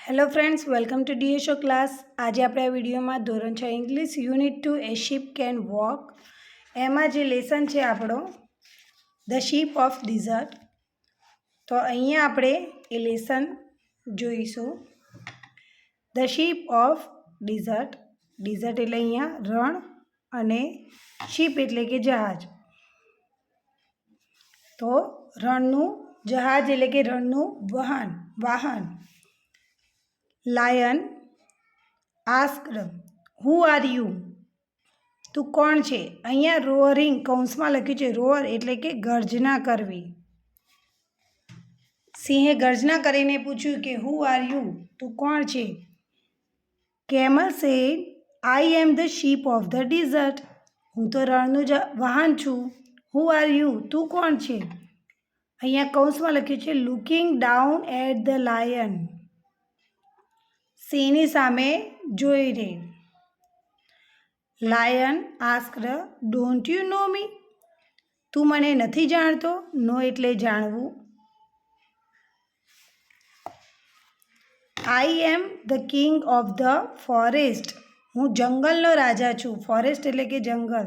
Hello friends welcome to ડીએશઓ class આજે આપણે આ વિડીયોમાં ધોરણ છ English unit two a ship can walk એમાં જે લેસન છે આપણો ધ શીપ ઓફ ડિઝર્ટ તો અહીંયા આપણે એ લેસન જોઈશું. The ship of desert desert એટલે અહીંયા રણ અને શીપ એટલે કે જહાજ. તો રણનું જહાજ એટલે કે રણનું વાહન વાહન. Lion asked who are you તું કોણ છે? અહીંયા રોઅરિંગ કૌંસમાં લખ્યું છે રોઅર એટલે કે ગર્જના કરવી. સિંહે ગર્જના કરીને પૂછ્યું કે હુ આર યુ તું કોણ છે? Camel said I am the ship of the desert હું તો રણનું જ વાહન છું. હુ આર યુ તું કોણ છે? અહીંયા કૌંસમાં લખ્યું છે looking down at the lion સિંહની સામે જોઈ રે lion asked don't you know me તું મને નથી જાણતો નો એટલે જાણવું I am the king of the forest હું જંગલનો રાજા છું। ફોરેસ્ટ એટલે કે જંગલ।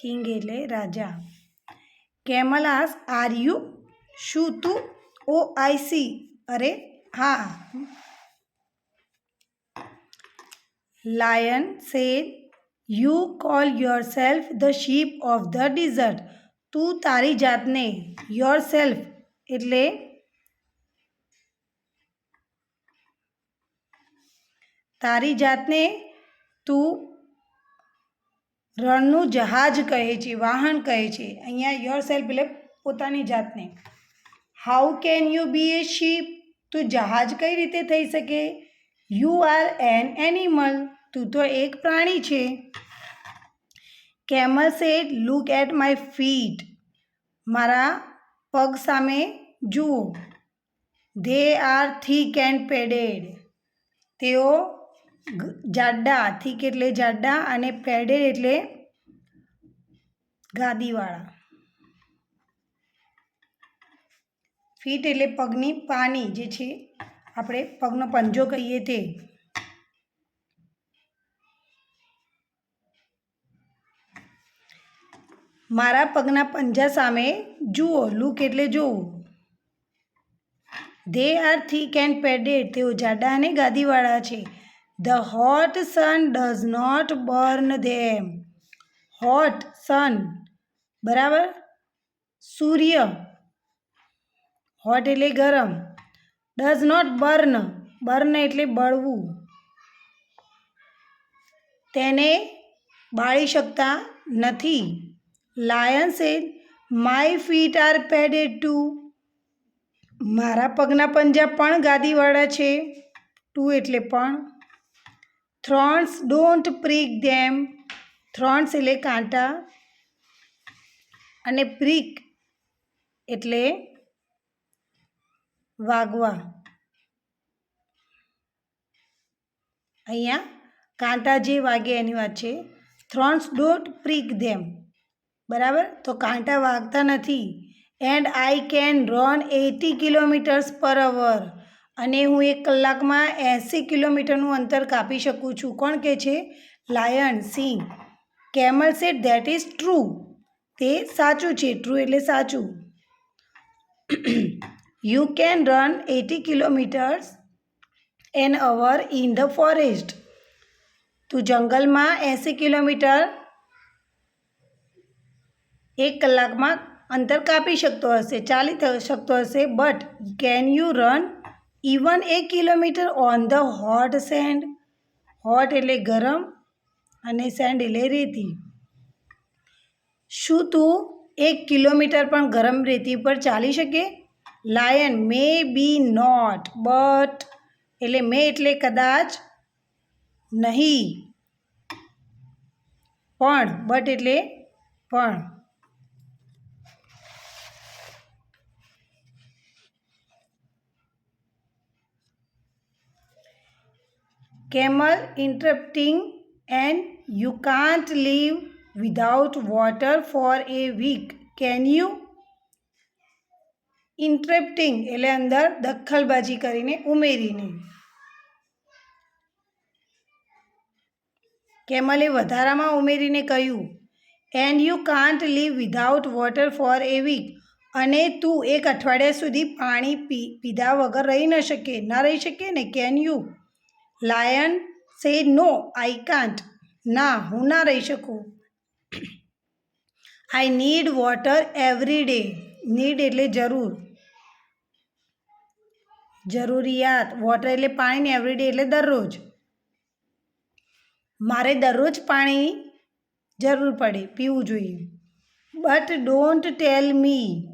કિંગ એટલે રાજા। કેમલ આસ આર યુ શું તું? ઓ આઈ સી અરે, હા. Lion said, call yourself the ship of the desert તું તારી જાતને યોર સેલ્ફ એટલે તારી જાતને તું રણનું જહાજ કહે છે વાહન કહે છે. અહીંયા યોર સેલ્ફ એટલે પોતાની જાતને. How can you be a ship તું જહાજ કઈ રીતે થઈ શકે? યુ આર એન એનિમલ તું તો એક પ્રાણી છે. Camel said look at my feet મારા પગ સામે જુઓ. They are thick and padded તેઓ જાડા થીક એટલે જાડા અને પેડેડ એટલે ગાદીવાળા. ફીટ એટલે પગની પાની, જે છે, આપણે પગનો પંજો કહીએ તે. મારા પગના પંજા સામે જુઓ, લુક એટલે જોવું. They are thick and padded તેઓ જાડા અને ગાદીવાળા છે. The hot sun does not burn them hot sun બરાબર? સૂર્ય. હોટ એટલે ગરમ. ડઝ નોટ બર્ન બર્ન એટલે બળવું. તેને બાળી શકતા નથી. Lion said my feet are padded too મારા પગના પંજા પણ ગાદીવાળા છે. ટુ એટલે પણ. Thorns don't prick them thorns એટલે કાંટા. અને પ્રીક એટલે વાગવા. અહીંયા કાંટા જે વાગે એની વાત છે. થ્રોન્સ ડોન્ટ પ્રીક ધેમ બરાબર? તો કાંટા વાગતા નથી. And I can run eighty kilometres per hour અને હું એક કલાકમાં એંસી કિલોમીટરનું અંતર કાપી શકું છું. કોણ કે છે? Lion Singh. Camel said that is true તે સાચું છે. ટ્રુ એટલે સાચું. You can run eighty kilometres an hour in the forest તું જંગલમાં એંસી કિલોમીટર એક કલાકમાં અંતર કાપી શકતો હશે, ચાલી શકતો હશે. But can you run even a kilometre on the hot sand hot એટલે ગરમ અને સેન્ડ એટલે રેતી. શું તું એક કિલોમીટર પણ ગરમ રેતી પર ચાલી શકે? Lion may be not but એટલે મે એટલે કદાચ નહીં. પણ બટ એટલે પણ. Camel interrupting and you can't live without water for a week. Can you? ઇન્ટરેપ્ટિંગ એટલે અંદર દખલબાજી કરીને ઉમેરીને. કેમલે વધારામાં ઉમેરીને કહ્યું and you can't leave without water for a week અને તું એક અઠવાડિયા સુધી પાણી પી, પીધા વગર રહી ન શકે, ન રહી શકે ને? કેન યુ લાયન સે નો, આઈ કાન્ટ. ના, હું ના રહી શકું. I need water every day. Need એટલે જરૂર. જરૂરિયાત. વોટર એટલે પાણી ને એવરી ડે એટલે દરરોજ. મારે દરરોજ પાણી જરૂર પડે, પીવું જોઈએ. But don't tell me,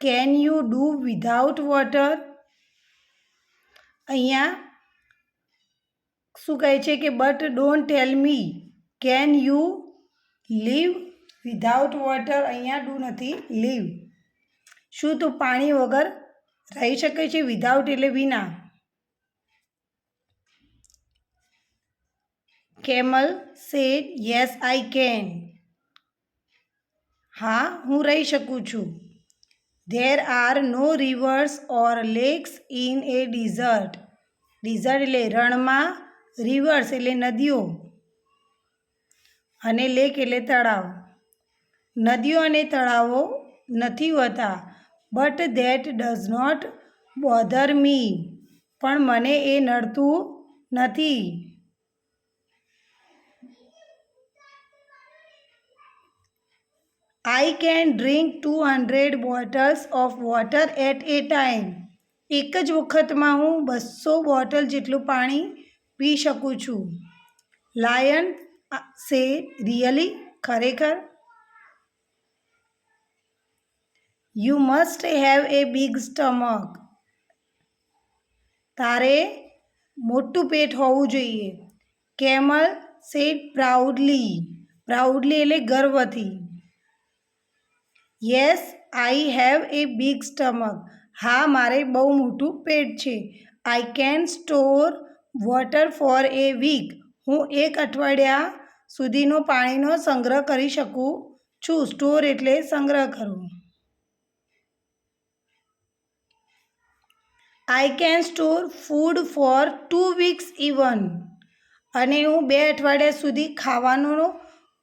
can you do without water? અહીંયા શું કહે છે કે but don't tell me can you leave without water અહીંયા ડુ નથી લીવ શું તું પાણી વગર રહી શકે છે? વિધાઉટ એટલે વિના. Camel said yes I can હા, હું રહી શકું છું. There are no rivers or lakes in a desert desert એટલે રણમાં રિવર્સ એટલે નદીઓ અને લેક એટલે તળાવ. નદીઓ અને તળાવો નથી હોતા but that does not bother me પણ મને એ નડતું નથી. I can drink two hundred bottles of water at a time એક જ વખતમાં હું બસો બોટલ જેટલું પાણી પી શકું છું લાયન સે રિયલી ખરેખર you must have a big stomach તારે મોટું પેટ હોવું જોઈએ કેમલ સેડ પ્રાઉડલી પ્રાઉડલી એટલે ગર્વથી yes I have a big stomach હા મારે બહુ મોટું પેટ છે I can store water for a week. હું એક અઠવાડિયા સુધીનો પાણીનો સંગ્રહ કરી શકું છું. સ્ટોર એટલે સંગ્રહ કરવો. I can store food for two weeks even અને હું બે અઠવાડિયા સુધી ખાવાનો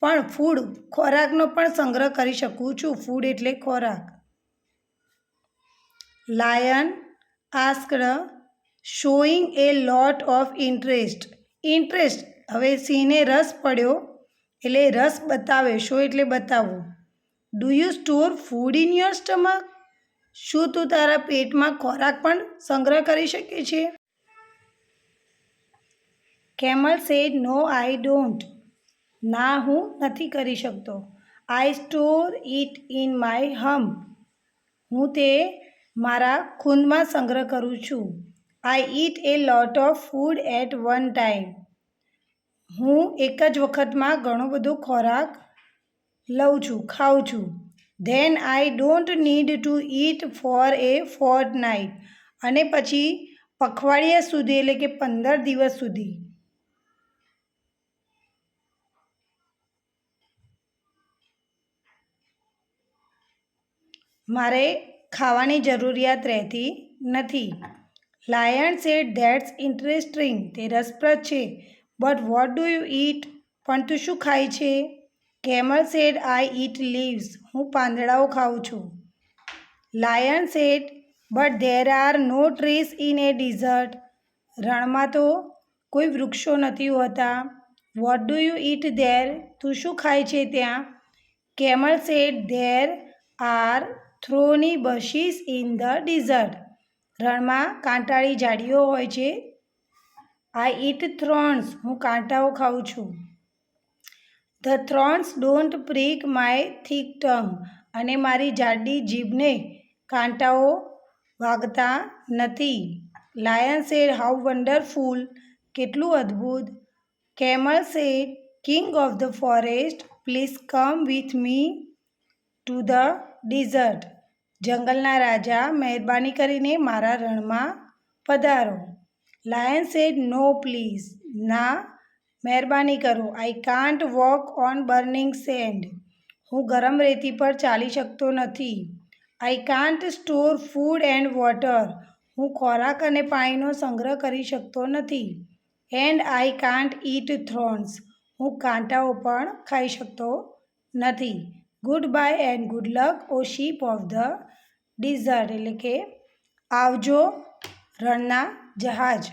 પણ ફૂડ ખોરાકનો પણ સંગ્રહ કરી શકું છું. ફૂડ એટલે ખોરાક. Lion asked showing a lot of interest interest હવે સિંહને રસ પડ્યો. એટલે રસ બતાવે. શો એટલે બતાવવું do you store food in your stomach શું તું તારા પેટમાં ખોરાક પણ સંગ્રહ કરી શકે છે? Camel said no I don't ના, હું નથી કરી શકતો. I store it in my hump હું તે મારા ખૂનમાં સંગ્રહ કરું છું. I eat a lot of food at one time હું એક જ વખતમાં ઘણો બધો ખોરાક લઉં છું, ખાઉં છું. Then I don't need to eat for a fortnight અને પછી પખવાડિયા સુધી, એટલે કે પંદર દિવસ સુધી. મારે ખાવાની જરૂરિયાત રહેતી નથી. લાયન સેડ ધેટ્સ ઇન્ટરેસ્ટિંગ તે રસપ્રદ છે. But what do you eat પણ તું શું ખાય છે? Camel said I eat leaves હું પાંદડાઓ ખાઉં છું. Lion said but there are no trees in a desert રણમાં તો કોઈ વૃક્ષો નથી હોતા. What do you eat there તું શું ખાય છે ત્યાં? Camel said there are thorny bushes in the desert રણમાં કાંટાળી ઝાડીઓ હોય છે. આ ઇટ થ્રોન્સ હું કાંટાઓ ખાઉં છું. The thorns don't prick my thick tongue અને મારી જાડી જીભને કાંટાઓ વાગતા નથી. લાયન સેડ, હાઉ વન્ડરફુલ, કેટલું અદ્ભુત. Camel said, king of the forest, please come with me to the desert. જંગલના રાજા મહેરબાની કરીને મારા રણમાં પધારો. લાયન સેડ નો પ્લીઝ ના, મહેરબાની કરો. I can't walk on burning sand હું ગરમ રેતી પર ચાલી શકતો નથી. I can't store food and water હું ખોરાક અને પાણીનો સંગ્રહ કરી શકતો નથી. And I can't eat thorns હું કાંટાઓ પણ ખાઈ શકતો નથી. Goodbye and good luck O ship of the desert એટલે કે આવજો રણના જહાજ.